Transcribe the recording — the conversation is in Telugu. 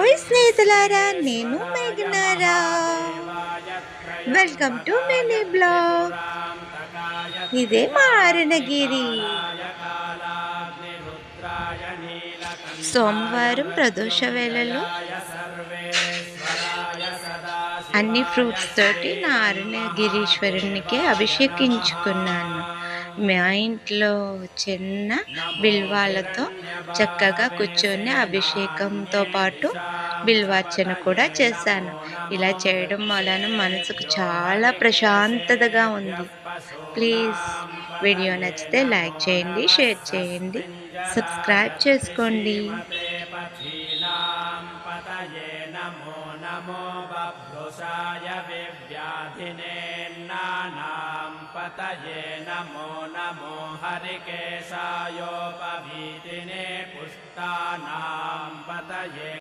ఓయ్ స్నేహితులారా నేను మేఘనారా. వెల్కమ్ టు మినీ బ్లాగ్ ఇదే మా అరుణగిరి. సోమవారం ప్రదోష వేళలో అన్ని ఫ్రూట్స్ తోటి నా అరుణగిరీశ్వరునికి అభిషేకించుకున్నాను. మా ఇంట్లో చిన్న బిల్వాలతో చక్కగా కూర్చొని అభిషేకంతో పాటు బిల్వార్చన కూడా చేశాను. ఇలా చేయడం వలన మనసుకు చాలా ప్రశాంతతగా ఉంది. ప్లీజ్ వీడియో నచ్చితే లైక్ చేయండి షేర్ చేయండి సబ్స్క్రైబ్ చేసుకోండి. నమో నమో బభ్రుషాయ వివ్యాధినేన్నానాం त हे नमो नमो हरिकेशायोपभीतिने पुष्टानां पतये।